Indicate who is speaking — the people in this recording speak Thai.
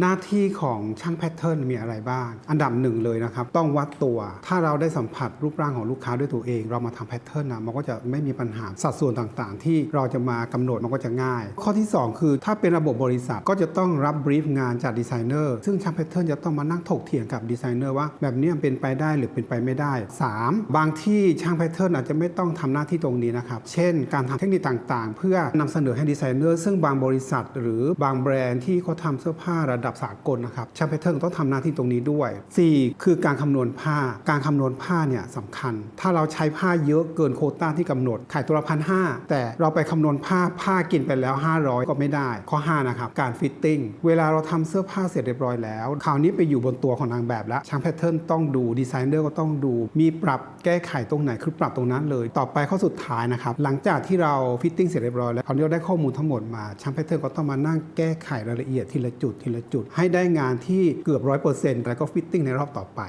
Speaker 1: หน้าที่ของช่างแพทเทิร์นมีอะไรบ้าง อันดับหนึ่งเลยนะครับ ต้องวัดตัว ถ้าเราได้สัมผัสรูปร่างของลูกค้าด้วยตัวเอง เรามาทำแพทเทิร์นนะมันก็จะไม่มีปัญหาสัดส่วนต่างๆ ที่เราจะมากำหนดมันก็จะง่าย ข้อที่ 2 คือ ถ้าเป็นระบบบริษัทก็จะต้องรับบรีฟงานจากดีไซเนอร์ซึ่งช่างแพทเทิร์นจะต้องมานั่งถกเถียงกับดีไซเนอร์ว่าแบบนี้เป็นไปได้หรือเป็นไปไม่ได้ 3. บางที่ช่างแพทเทิร์นอาจจะไม่ต้องทำหน้าที่ตรงนี้นะครับเช่น การทำเทคนิคต่างๆ เพื่อนำเสนอให้ดีไซเนอร์ซึ่งบางบริษัท หรือบางแบรนด์ที่เขาทำเสื้อผ้าระดับสากลนะครับช่างแพทเทิร์นต้องทำหน้าที่ตรงนี้ด้วย 4. คือการคำนวณผ้า การคำนวณผ้าเนี่ยสำคัญ ถ้าเราใช้ผ้าเยอะเกินโคต้าที่กำหนด ขายตัวละพันห้าแต่เราไปคำนวณผ้าผ้ากินไปแล้ว 500 ก็ไม่ได้ ข้อ 5 นะครับ การฟิตติ้งเวลาเราทำเสื้อผ้าเสร็จเรียบร้อยแล้ว คราวนี้ไปอยู่บนตัวของนางแบบแล้วช่างแพทเทิร์นต้องดูดีไซเนอร์ก็ต้องดู มีปรับแก้ไขตรงไหนคือปรับตรงนั้นเลย ต่อไปข้อสุดท้ายนะครับหลังจากที่เราฟิตติ้งเสร็จเรียบร้อยแล้วคราวนี้เราได้ข้อมูลทั้งหมดมาช่างแพทเทิร์นก็ต้องมานั่งแก้ไขรายละเอียดทีละจุดทีละจุด ให้ได้งานที่เกือบร้อยเปอร์เซนต์แล้วก็ฟิตติ้งในรอบต่อไป